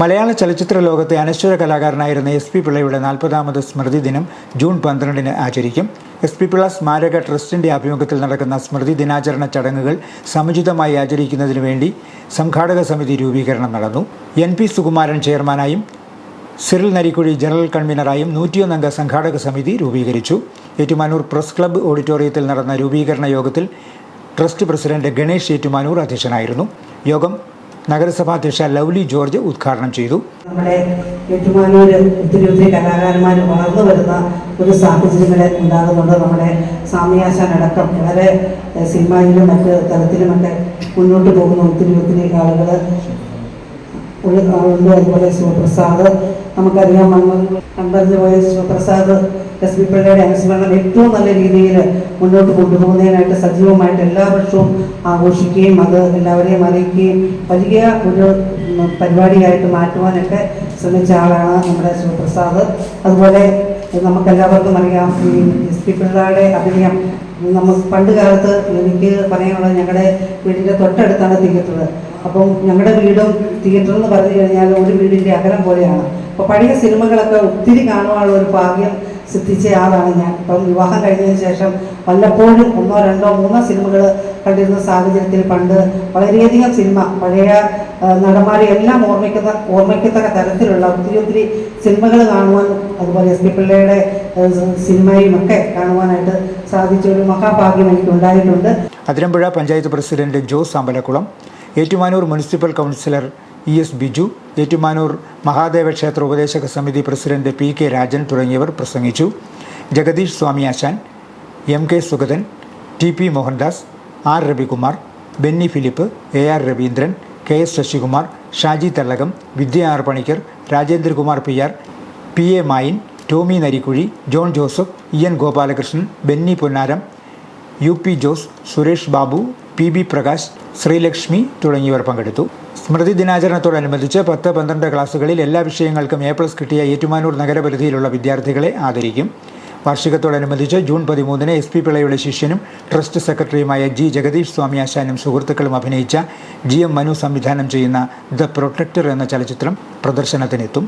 മലയാള ചലച്ചിത്ര ലോകത്തെ അനശ്വര കലാകാരനായിരുന്ന S P പിള്ളയുടെ നാൽപ്പതാമത് സ്മൃതി ദിനം ജൂൺ പന്ത്രണ്ടിന് ആചരിക്കും. എസ് പി പിള്ള സ്മാരക ട്രസ്റ്റിന്റെ ആഭിമുഖ്യത്തിൽ നടക്കുന്ന സ്മൃതി ദിനാചരണ ചടങ്ങുകൾ സമുചിതമായി ആചരിക്കുന്നതിനു വേണ്ടി സംഘാടക സമിതി രൂപീകരണം നടന്നു. എൻ പി സുകുമാരൻ ചെയർമാനായും സിറിൽ നരിക്കുഴി ജനറൽ കൺവീനറായും നൂറ്റിയൊന്നംഗ സംഘാടക സമിതി രൂപീകരിച്ചു. ഏറ്റുമാനൂർ പ്രസ് ക്ലബ്ബ് ഓഡിറ്റോറിയത്തിൽ നടന്ന രൂപീകരണ യോഗത്തിൽ ട്രസ്റ്റ് പ്രസിഡന്റ് ഗണേഷ് ഏറ്റുമാനൂർ അധ്യക്ഷനായിരുന്നു. യോഗം നഗരസഭാ അധ്യക്ഷ ലവ്ലി ജോർജ് ഉദ്ഘാടനം ചെയ്തു. നമ്മുടെ ഏറ്റുമാനൂര് ഒത്തിരി ഒത്തിരി കലാകാരന്മാർ വളർന്നു വരുന്ന ഒരു സാഹചര്യങ്ങൾ ഉണ്ടാകുന്നുണ്ട്. നമ്മുടെ സാമ്യാശാനടക്കം വളരെ സിനിമയിലും മറ്റ് തലത്തിലുമൊക്കെ മുന്നോട്ട് പോകുന്ന ഒത്തിരി ഒത്തിരി ആളുകൾ ഉണ്ട്. അതുപോലെ ശിവപ്രസാദ്. നമുക്കറിയാം കണ്ടറിഞ്ഞു പോയ ശിവപ്രസാദ് എസ് പി പിള്ളയുടെ അനുസ്മരണം ഏറ്റവും നല്ല രീതിയിൽ മുന്നോട്ട് കൊണ്ടുപോകുന്നതിനായിട്ട് സജീവമായിട്ട് എല്ലാ വർഷവും ആഘോഷിക്കുകയും അത് എല്ലാവരെയും അറിയിക്കുകയും വലിയ ഒരു പരിപാടിയായിട്ട് മാറ്റുവാനൊക്കെ ശ്രമിച്ച ആളാണ് നമ്മുടെ ശിവപ്രസാദ് അതുപോലെ നമുക്കെല്ലാവർക്കും അറിയാം ഈ എസ് പി പിള്ളയുടെ അഭിനയം. നമുക്ക് പണ്ട് കാലത്ത് എനിക്ക് പറയാനുള്ളത് ഞങ്ങളുടെ വീടിന്റെ തൊട്ടടുത്താണ് തിയേറ്റർ അപ്പം ഞങ്ങളുടെ വീടും തിയേറ്റർ എന്ന് പറഞ്ഞു കഴിഞ്ഞാൽ ഒരു വീടിന്റെ അകലം പോലെയാണ്. അപ്പോൾ പഴയ സിനിമകളൊക്കെ ഒത്തിരി കാണുവാനുള്ള ഒരു ഭാഗ്യം സിദ്ധിച്ച ആളാണ് ഞാൻ. ഇപ്പം വിവാഹം കഴിഞ്ഞതിന് ശേഷം വല്ലപ്പോഴും ഒന്നോ രണ്ടോ മൂന്നോ സിനിമകൾ കണ്ടിരുന്ന സാഹചര്യത്തിൽ പണ്ട് വളരെയധികം സിനിമ പഴയ നടന്മാരെ എല്ലാം ഓർമ്മിക്കുന്ന ഓർമ്മിക്കത്തക്ക തരത്തിലുള്ള ഒത്തിരി ഒത്തിരി സിനിമകൾ കാണുവാൻ അതുപോലെ എസ് പി പിള്ളയുടെ സിനിമയും ഒക്കെ കാണുവാനായിട്ട് സാധിച്ച ഒരു മഹാഭാഗ്യം എനിക്ക് ഉണ്ടായിട്ടുണ്ട് Athirampuzha panchayat president Jose Ambalakkulam Ettumanoor municipal councillor E S Biju Ettumanoor Mahadeva ക്ഷേത്ര ഉപദേശക സമിതി പ്രസിഡന്റ് പി കെ രാജൻ തുടങ്ങിയവർ പ്രസംഗിച്ചു. Jagadeesh Swami Asan M K Sugathan T P Mohandas R Ravikumar Benny Philip A R Raveendran K S Sasikumar Shaji Thallakam Vidya R Panicker Rajendrakumar P R P A Mayin Tomy Narikkuzhi John Joseph E N Gopalakrishnan Benny Ponnaram U P Jose Suresh Babu P B Prakash Sreelakshmi തുടങ്ങിയവർ പങ്കെടുത്തു. സ്മൃതി ദിനാചരണത്തോടനുബന്ധിച്ച് പത്ത് പന്ത്രണ്ട് ക്ലാസ്സുകളിൽ എല്ലാ വിഷയങ്ങൾക്കും A plus കിട്ടിയ ഏറ്റുമാനൂർ നഗരപരിധിയിലുള്ള വിദ്യാർത്ഥികളെ ആദരിക്കും. വാർഷികത്തോടനുബന്ധിച്ച് ജൂൺ പതിമൂന്നിന് എസ് പി പിള്ളയുടെ ശിഷ്യനും ട്രസ്റ്റ് സെക്രട്ടറിയുമായ ജി ജഗദീഷ് സ്വാമി ആശാനും സുഹൃത്തുക്കളും അഭിനയിച്ച ജി എം മനു സംവിധാനം ചെയ്യുന്ന ദ പ്രൊട്ടക്ടർ എന്ന ചലച്ചിത്രം പ്രദർശനത്തിനെത്തും.